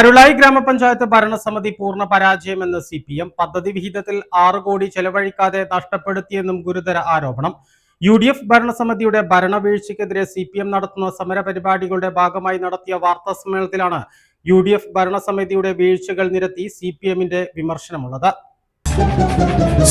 കരുളായി ഗ്രാമപഞ്ചായത്ത് ഭരണസമിതി പൂർണ പരാജയമെന്ന് സി പി എം പദ്ധതി വിഹിതത്തിൽ ആറ് കോടി ചെലവഴിക്കാതെ നഷ്ടപ്പെടുത്തിയെന്നും ഗുരുതര ആരോപണം. യു ഡി എഫ് ഭരണസമിതിയുടെ ഭരണവീഴ്ചയ്ക്കെതിരെ സി പി എം നടത്തുന്ന സമരപരിപാടികളുടെ ഭാഗമായി നടത്തിയ വാർത്താ സമ്മേളനത്തിലാണ് യു ഡി എഫ് ഭരണസമിതിയുടെ വീഴ്ചകൾ നിരത്തി സി പി എമ്മിന്റെ വിമർശനമുള്ളത്.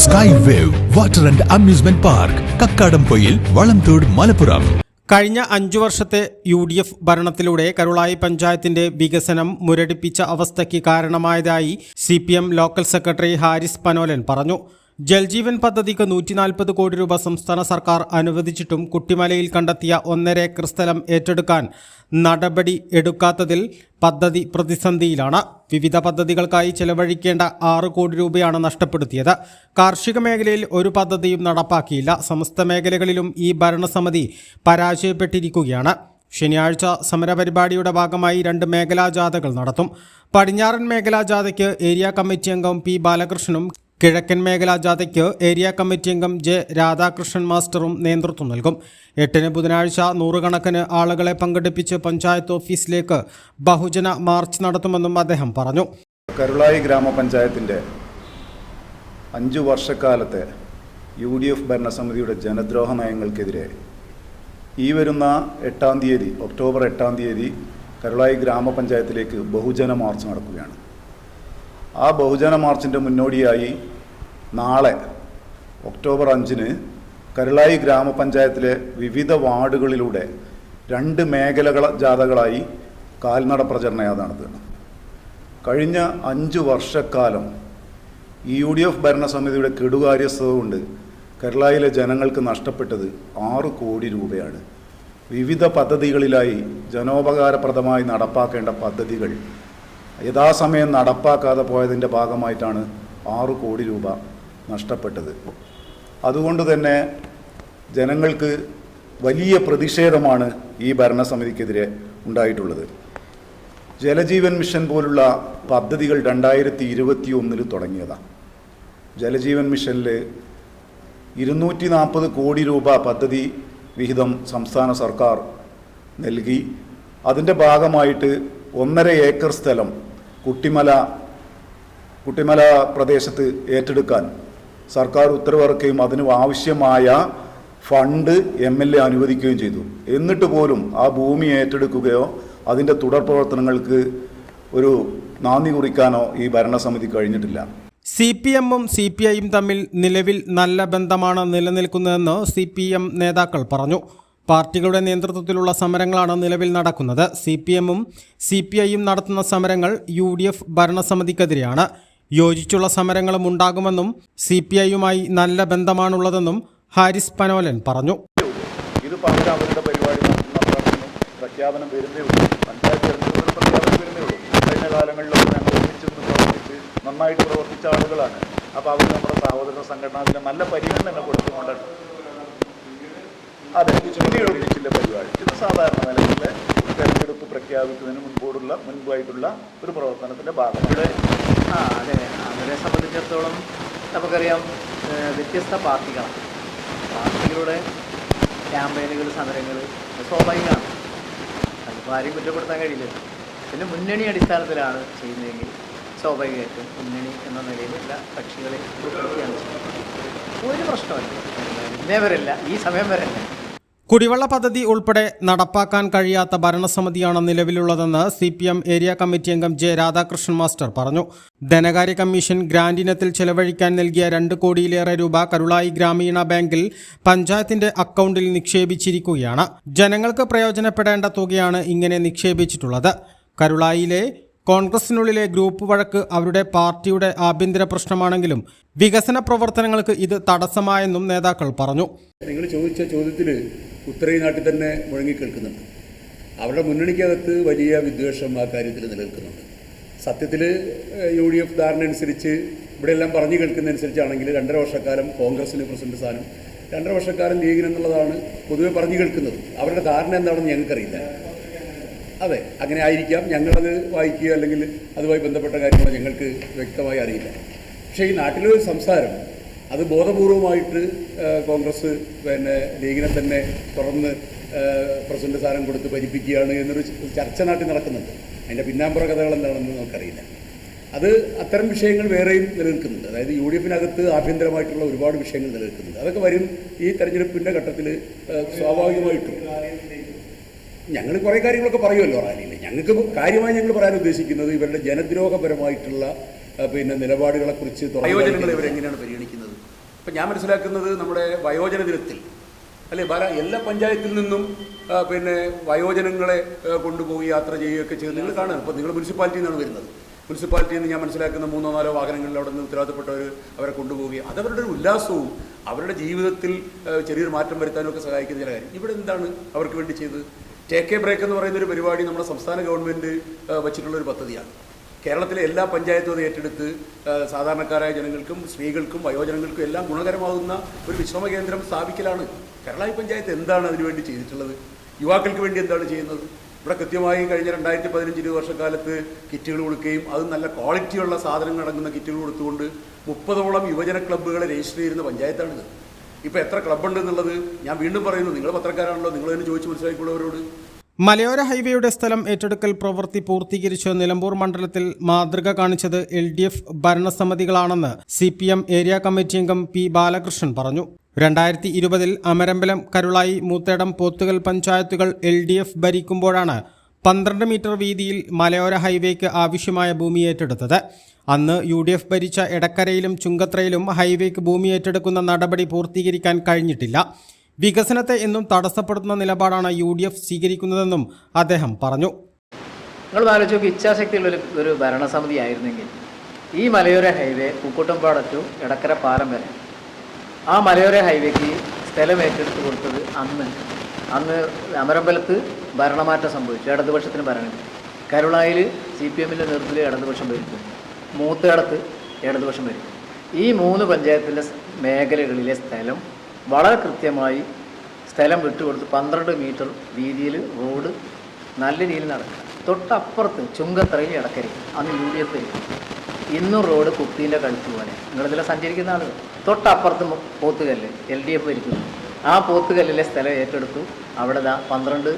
Sky wave water and amusement park Kakkadampoyil Valamthode Malappuram കഴിഞ്ഞ അഞ്ചു വർഷത്തെ യു ഡി എഫ് ഭരണത്തിലൂടെ കരുളായി പഞ്ചായത്തിന്റെ വികസനം മുരടിപ്പിച്ച അവസ്ഥയ്ക്ക് കാരണമായതായി C P M local secretary Haris Panolan പറഞ്ഞു. ജൽജീവൻ പദ്ധതിക്ക് നൂറ്റി നാൽപ്പത് കോടി രൂപ സംസ്ഥാന സർക്കാർ അനുവദിച്ചിട്ടും കുട്ടിമലയിൽ കണ്ടെത്തിയ ഒന്നര ഏക്കർ സ്ഥലം ഏറ്റെടുക്കാൻ നടപടി എടുക്കാത്തതിൽ പദ്ധതി പ്രതിസന്ധിയിലാണ്. വിവിധ പദ്ധതികൾക്കായി ചെലവഴിക്കേണ്ട ആറ് കോടി രൂപയാണ് നഷ്ടപ്പെടുത്തിയത്. കാർഷിക മേഖലയിൽ ഒരു പദ്ധതിയും നടപ്പാക്കിയില്ല. സമസ്ത മേഖലകളിലും ഈ ഭരണസമിതി പരാജയപ്പെട്ടിരിക്കുകയാണ്. ശനിയാഴ്ച സമരപരിപാടിയുടെ ഭാഗമായി രണ്ട് മേഖലാ ജാഥകൾ നടത്തും. പടിഞ്ഞാറൻ മേഖലാ ജാഥയ്ക്ക് ഏരിയ കമ്മിറ്റി അംഗം പി ബാലകൃഷ്ണനും കിഴക്കൻ മേഖലാ ജാഥയ്ക്ക് ഏരിയ കമ്മിറ്റി അംഗം ജെ രാധാകൃഷ്ണൻ മാസ്റ്ററും നേതൃത്വം നൽകും. എട്ടിന് ബുധനാഴ്ച നൂറുകണക്കിന് ആളുകളെ പങ്കെടുപ്പിച്ച് പഞ്ചായത്ത് ഓഫീസിലേക്ക് ബഹുജന മാർച്ച് നടത്തുമെന്നും അദ്ദേഹം പറഞ്ഞു. കരുളായി ഗ്രാമപഞ്ചായത്തിന്റെ അഞ്ചു വർഷക്കാലത്തെ യു ഡി എഫ് ഭരണസമിതിയുടെ ജനദ്രോഹ നയങ്ങൾക്കെതിരെ ഈ വരുന്ന എട്ടാം തീയതി ഒക്ടോബർ എട്ടാം തീയതി കരുളായി ഗ്രാമപഞ്ചായത്തിലേക്ക് ബഹുജന മാർച്ച് നടക്കുകയാണ്. ആ ബഹുജന മാർച്ചിന്റെ മുന്നോടിയായി നാളെ ഒക്ടോബർ അഞ്ചിന് കരുളായി ഗ്രാമപഞ്ചായത്തിലെ വിവിധ വാർഡുകളിലൂടെ രണ്ട് മേഖലകൾ ജാഥകളായി കാൽനട പ്രചരണ യാത്ര നടത്തുകയാണ് കഴിഞ്ഞ അഞ്ച് വർഷക്കാലം യു ഡി എഫ് ഭരണസമിതിയുടെ കെടുകാര്യസ്ഥത കൊണ്ട് കേരളയിലെ ജനങ്ങൾക്ക് നഷ്ടപ്പെട്ടത് ആറ് കോടി രൂപയാണ്. വിവിധ പദ്ധതികളിലായി ജനോപകാരപ്രദമായി നടപ്പാക്കേണ്ട പദ്ധതികൾ യഥാസമയം നടപ്പാക്കാതെ പോയതിന്റെ ഭാഗമായിട്ടാണ് ആറ് കോടി രൂപ നഷ്ടപ്പെട്ടത്. അതുകൊണ്ട് തന്നെ ജനങ്ങൾക്ക് വലിയ പ്രതിഷേധമാണ് ഈ ഭരണസമിതിക്കെതിരെ ഉണ്ടായിട്ടുള്ളത്. ജലജീവൻ മിഷൻ പോലുള്ള പദ്ധതികൾ രണ്ടായിരത്തി ഇരുപത്തി ഒന്നിൽ തുടങ്ങിയതാണ് ജലജീവൻ മിഷനിൽ ഇരുന്നൂറ്റി നാൽപ്പത് കോടി രൂപ പദ്ധതി വിഹിതം സംസ്ഥാന സർക്കാർ നൽകി. അതിന്റെ ഭാഗമായിട്ട് ഒന്നര ഏക്കർ സ്ഥലം കുട്ടിമല കുട്ടിമല പ്രദേശത്ത് ഏറ്റെടുക്കാൻ സർക്കാർ ഉത്തരവിറക്കുകയും അതിന് ആവശ്യമായ ഫണ്ട് എം എൽ എ അനുവദിക്കുകയും ചെയ്തു. എന്നിട്ട് പോലും ആ ഭൂമി ഏറ്റെടുക്കുകയോ അതിന്റെ തുടർ പ്രവർത്തനങ്ങൾക്ക് ഒരു നാന്ദി കുറിക്കാനോ ഈ ഭരണസമിതി കഴിഞ്ഞിട്ടില്ല. സി പി എമ്മും സി പി ഐയും തമ്മിൽ നിലവിൽ നല്ല ബന്ധമാണ് നിലനിൽക്കുന്നതെന്ന് സി പി എം നേതാക്കൾ പറഞ്ഞു. പാർട്ടികളുടെ നേതൃത്വത്തിലുള്ള സമരങ്ങളാണ് നിലവിൽ നടക്കുന്നത്. സി പി എമ്മും സി പി ഐയും നടത്തുന്ന സമരങ്ങൾ യു ഡി എഫ് ഭരണസമിതിക്കെതിരെയാണ്. യോജിച്ചുള്ള സമരങ്ങളും ഉണ്ടാകുമെന്നും സി പി ഐയുമായി നല്ല ബന്ധമാണുള്ളതെന്നും ഹാരിസ് പനോലൻ പറഞ്ഞു. ഇത് അവരുടെ പരിപാടി പ്രഖ്യാപനം വരുന്നേ ഉള്ളൂ. പഞ്ചായത്ത് ഉള്ളൂ. കഴിഞ്ഞ കാലങ്ങളിലൊക്കെ ഞങ്ങൾ ഒരുമിച്ച് പ്രവർത്തിച്ച് നന്നായിട്ട് പ്രവർത്തിച്ച ആളുകളാണ്. അപ്പോൾ അവർ നമ്മുടെ സഹോദര സംഘടനത്തിന് നല്ല പരിഗണന കൊടുത്തുകൊണ്ടാണ് അതെ ഒന്നിച്ചില്ല പരിപാടി. ഇത് സാധാരണ നിലയിൽ തെരഞ്ഞെടുപ്പ് പ്രഖ്യാപിക്കുന്നതിന് മുൻപോടുള്ള മുൻപായിട്ടുള്ള ഒരു പ്രവർത്തനത്തിന്റെ ഭാഗമാണ് ആ അതെ അവരെ സംബന്ധിച്ചിടത്തോളം നമുക്കറിയാം വ്യത്യസ്ത പാർട്ടികളാണ്. പാർട്ടികളുടെ ക്യാമ്പയിനുകൾ സമരങ്ങൾ സ്വാഭാവികമാണ്. അതിപ്പോൾ ആരെയും കുറ്റപ്പെടുത്താൻ കഴിയില്ല. പിന്നെ മുന്നണി അടിസ്ഥാനത്തിലാണ് ചെയ്യുന്നതെങ്കിൽ സ്വാഭാവികമായിട്ടും മുന്നണി എന്ന നിലയിൽ എല്ലാ കക്ഷികളെയും ഒരു പ്രശ്നമല്ല ഇന്നേ വരല്ല ഈ സമയം വരെയല്ല കുടിവെള്ള പദ്ധതി ഉൾപ്പെടെ നടപ്പാക്കാൻ കഴിയാത്ത ഭരണസമിതിയാണ് നിലവിലുള്ളതെന്ന് C P M area committee അംഗം ജെ രാധാകൃഷ്ണൻ മാസ്റ്റർ പറഞ്ഞു. ധനകാര്യ കമ്മീഷൻ ഗ്രാൻഡിനത്തിൽ ചെലവഴിക്കാൻ നൽകിയ രണ്ട് കോടിയിലേറെ രൂപ കരുളായി ഗ്രാമീണ ബാങ്കിൽ പഞ്ചായത്തിന്റെ അക്കൗണ്ടിൽ നിക്ഷേപിച്ചിരിക്കുകയാണ്. ജനങ്ങൾക്ക് പ്രയോജനപ്പെടേണ്ട തുകയാണ് ഇങ്ങനെ നിക്ഷേപിച്ചിട്ടുള്ളത്. കരുളായിലെ കോൺഗ്രസിനുള്ളിലെ ഗ്രൂപ്പ് വഴക്ക് അവരുടെ പാർട്ടിയുടെ ആഭ്യന്തര പ്രശ്നമാണെങ്കിലും വികസന പ്രവർത്തനങ്ങൾക്ക് ഇത് തടസ്സമായെന്നും നേതാക്കൾ പറഞ്ഞു. നിങ്ങൾ ചോദിച്ച ചോദ്യത്തിൽ ഉത്തരയും നാട്ടിൽ തന്നെ മുഴങ്ങിക്കേൾക്കുന്നുണ്ട്. അവരുടെ മുന്നണിക്കകത്ത് വലിയ വിദ്വേഷം ആ കാര്യത്തിൽ നിലനിൽക്കുന്നുണ്ട്. സത്യത്തിൽ യു ഡി എഫ് ധാരണ അനുസരിച്ച് ഇവിടെയെല്ലാം പറഞ്ഞു കേൾക്കുന്നതനുസരിച്ചാണെങ്കിൽ രണ്ടര വർഷക്കാലം കോൺഗ്രസിന് പ്രസിഡന്റ് സ്ഥാനം രണ്ടര വർഷക്കാലം ലീഗിന് എന്നുള്ളതാണ് പൊതുവെ പറഞ്ഞു കേൾക്കുന്നത്. അവരുടെ ധാരണ എന്താണെന്ന് ഞങ്ങൾക്കറിയില്ല. അതെ അങ്ങനെ ആയിരിക്കാം. ഞങ്ങളത് വായിക്കുക അല്ലെങ്കിൽ അതുമായി ബന്ധപ്പെട്ട കാര്യങ്ങൾ ഞങ്ങൾക്ക് വ്യക്തമായി അറിയില്ല. പക്ഷേ ഈ നാട്ടിലൊരു സംസാരം അത് ബോധപൂർവമായിട്ട് കോൺഗ്രസ് പിന്നെ ലീഗിനെ തന്നെ തുടർന്ന് പ്രസിഡന്റ് സ്ഥാനം കൊടുത്ത് ഭരിപ്പിക്കുകയാണ് എന്നൊരു ചർച്ച നാട്ടിൽ നടക്കുന്നുണ്ട്. അതിന്റെ പിന്നാമ്പുറ കഥകൾ എന്താണെന്ന് നമുക്കറിയില്ല. അത് അത്തരം വിഷയങ്ങൾ വേറെയും നിലനിൽക്കുന്നുണ്ട്. അതായത് യു ഡി എഫിനകത്ത് ആഭ്യന്തരമായിട്ടുള്ള ഒരുപാട് വിഷയങ്ങൾ നിലനിൽക്കുന്നുണ്ട്. അതൊക്കെ വരും ഈ തെരഞ്ഞെടുപ്പിന്റെ ഘട്ടത്തിൽ സ്വാഭാവികമായിട്ടും. ഞങ്ങൾ കുറേ കാര്യങ്ങളൊക്കെ പറയുമല്ലോ റാലിയിൽ ഞങ്ങൾക്ക് കാര്യമായി ഞങ്ങൾ പറയാൻ ഉദ്ദേശിക്കുന്നത് ഇവരുടെ ജനദ്രോഹപരമായിട്ടുള്ള പിന്നെ നിലപാടുകളെക്കുറിച്ച് വയോജനങ്ങൾ ഇവരെങ്ങനെയാണ് പരിഗണിക്കുന്നത്? ഇപ്പം ഞാൻ മനസ്സിലാക്കുന്നത് നമ്മുടെ വയോജന ദിനത്തിൽ. അല്ലെ ബാല എല്ലാ പഞ്ചായത്തിൽ നിന്നും പിന്നെ വയോജനങ്ങളെ കൊണ്ടുപോയി യാത്ര ചെയ്യുകയൊക്കെ ചെയ്ത് നിങ്ങൾ കാണുക. ഇപ്പോൾ നിങ്ങൾ മുനിസിപ്പാലിറ്റിയിൽ നിന്നാണ് വരുന്നത്. മുനിസിപ്പാലിറ്റിയിൽ നിന്ന് ഞാൻ മനസ്സിലാക്കുന്ന മൂന്നോ നാലോ വാഹനങ്ങളിൽ അവിടെ നിന്ന് ഉത്തരവാദിത്തപ്പെട്ടവർ അവരെ കൊണ്ടുപോവുകയും അതവരുടെ ഒരു ഉല്ലാസവും അവരുടെ ജീവിതത്തിൽ ചെറിയൊരു മാറ്റം വരുത്താനും ഒക്കെ സഹായിക്കുന്ന ചില കാര്യം. ഇവിടെ എന്താണ് അവർക്ക് വേണ്ടി ചെയ്തത്? ടേക്ക് എ ബ്രേക്ക് എന്ന് പറയുന്ന ഒരു പരിപാടി നമ്മുടെ സംസ്ഥാന ഗവൺമെന്റ് വെച്ചിട്ടുള്ള ഒരു പദ്ധതിയാണ്. കേരളത്തിലെ എല്ലാ പഞ്ചായത്തും അത് ഏറ്റെടുത്ത് സാധാരണക്കാരായ ജനങ്ങൾക്കും സ്ത്രീകൾക്കും വയോജനങ്ങൾക്കും എല്ലാം ഗുണകരമാകുന്ന ഒരു വിശ്രമ കേന്ദ്രം സ്ഥാപിക്കലാണ്. കേരളായി പഞ്ചായത്ത് എന്താണ് അതിനുവേണ്ടി ചെയ്തിട്ടുള്ളത്? യുവാക്കൾക്ക് വേണ്ടി എന്താണ് ചെയ്യുന്നത്? ഇവിടെ കൃത്യമായി കഴിഞ്ഞ രണ്ടായിരത്തി പതിനഞ്ച് ഇരുപത് വർഷക്കാലത്ത് കിറ്റുകൾ കൊടുക്കുകയും അത് നല്ല ക്വാളിറ്റിയുള്ള സാധനങ്ങൾ അടങ്ങുന്ന കിറ്റുകൾ കൊടുത്തുകൊണ്ട് മുപ്പതോളം യുവജന ക്ലബ്ബുകളെ രജിസ്റ്റർ ചെയ്യുന്ന പഞ്ചായത്താണിത്. ഇപ്പോൾ എത്ര ക്ലബ്ബുണ്ട് എന്നുള്ളത് ഞാൻ വീണ്ടും പറയുന്നു. നിങ്ങൾ പത്രക്കാരാണല്ലോ. നിങ്ങൾ തന്നെ ചോദിച്ച് മനസ്സിലാക്കിയുള്ളവരോട് മലയോര ഹൈവേയുടെ സ്ഥലം ഏറ്റെടുക്കൽ പ്രവൃത്തി പൂർത്തീകരിച്ച് നിലമ്പൂർ മണ്ഡലത്തിൽ മാതൃക കാണിച്ചത് L D F ഭരണസമിതികളാണെന്ന് C P M area committee അംഗം പി ബാലകൃഷ്ണൻ പറഞ്ഞു. രണ്ടായിരത്തി ഇരുപതിൽ അമരമ്പലം കരുളായി മൂത്തേടം പോത്തുകൽ പഞ്ചായത്തുകൾ എൽ ഡി എഫ് ഭരിക്കുമ്പോഴാണ് പന്ത്രണ്ട് മീറ്റർ വീതിയിൽ മലയോര ഹൈവേക്ക് ആവശ്യമായ ഭൂമി ഏറ്റെടുത്തത്. അന്ന് യു ഡി എഫ് ഭരിച്ച എടക്കരയിലും ചുങ്കത്രയിലും ഹൈവേക്ക് ഭൂമി ഏറ്റെടുക്കുന്ന നടപടി പൂർത്തീകരിക്കാൻ കഴിഞ്ഞിട്ടില്ല. വികസനത്തെ എന്നും തടസ്സപ്പെടുത്തുന്ന നിലപാടാണ് യു ഡി എഫ് സ്വീകരിക്കുന്നതെന്നും അദ്ദേഹം പറഞ്ഞു. നിങ്ങൾ ആലോചിച്ച് ഇച്ഛാശക്തിയുള്ള ഒരു ഭരണസമിതി ആയിരുന്നെങ്കിൽ ഈ മലയോര ഹൈവേ പൂക്കോട്ടുംപാട ടു എടക്കര പാലം വരെ ആ മലയോര ഹൈവേക്ക് സ്ഥലം ഏറ്റെടുത്ത് കൊടുത്തത് അന്ന്. അന്ന് അമരമ്പലത്ത് ഭരണമാറ്റം സംഭവിച്ചു ഇടതുപക്ഷത്തിന് ഭരണം. കരുളായിൽ സി പി എമ്മിന്റെ നേതൃത്വത്തിൽ ഇടതുപക്ഷം ഭരിക്കും മൂത്തേടത്ത് ഇടതുപക്ഷം ഭരിക്കും ഈ മൂന്ന് പഞ്ചായത്തിന്റെ മേഖലകളിലെ സ്ഥലം വളരെ കൃത്യമായി സ്ഥലം വിട്ടുകൊടുത്ത് പന്ത്രണ്ട് മീറ്റർ വീതിയിൽ റോഡ് നല്ല രീതിയിൽ നടക്കുക തൊട്ടപ്പുറത്ത് ചുങ്കത്തറയിൽ ഇടക്കരയിൽ അന്ന് യു ഡി എഫ് ഇന്നും റോഡ് കുട്ടീന്റെ കഴുത്ത് പോലെ. നിങ്ങളിതിലെ സഞ്ചരിക്കുന്ന ആളുകൾ. തൊട്ടപ്പുറത്ത് പോത്തുകല്ല് എൽ ഡി എഫ് ഭരിക്കുന്നു. ആ പോത്തുകല്ലിലെ സ്ഥലം ഏറ്റെടുത്തു. അവിടെ ദാ പന്ത്രണ്ട്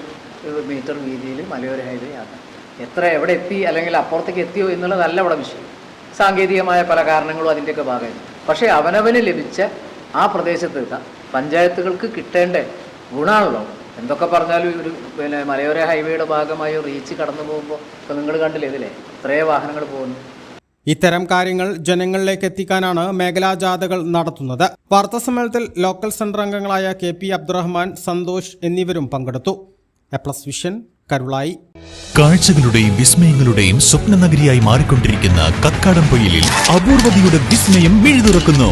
മീറ്റർ വീതിയിൽ മലയോര ഹൈവേ ആക്കാം എത്ര എവിടെ എത്തി അല്ലെങ്കിൽ അപ്പുറത്തേക്ക് എത്തിയോ എന്നുള്ളതല്ല അവിടെ വിഷയം. സാങ്കേതികമായ പല കാരണങ്ങളും അതിന്റെയൊക്കെ ഭാഗമായി പക്ഷേ അവനവന് ലഭിച്ച ആ പ്രദേശത്ത് പഞ്ചായത്തുകൾക്ക് കിട്ടേണ്ട ഗുണമാണല്ലോ എന്തൊക്കെ പറഞ്ഞാലും ഒരു പിന്നെ മലയോര ഹൈവേയുടെ ഭാഗമായി റീച്ച് കടന്നു പോകുമ്പോൾ ഇപ്പം നിങ്ങൾ കണ്ടില്ലേ ഇതിലെ ഇത്രയേ വാഹനങ്ങൾ പോകുന്നു. ഇത്തരം കാര്യങ്ങൾ ജനങ്ങളിലേക്ക് എത്തിക്കാനാണ് മേഖലാ ജാഥകൾ നടത്തുന്നത്. വാർത്താസമ്മേളനത്തിൽ ലോക്കൽ സെന്റർ അംഗങ്ങളായ കെ പി അബ്ദുറഹ്മാൻ സന്തോഷ് എന്നിവരും പങ്കെടുത്തു. A plus vision Karulai. കാഴ്ചകളുടെയും വിസ്മയങ്ങളുടെയും സ്വപ്ന നഗരിയായി മാറിക്കൊണ്ടിരിക്കുന്ന കക്കാടം പൊയിലിൽ അപൂർവതയുടെ വിസ്മയം മിഴുതുറക്കുന്നു.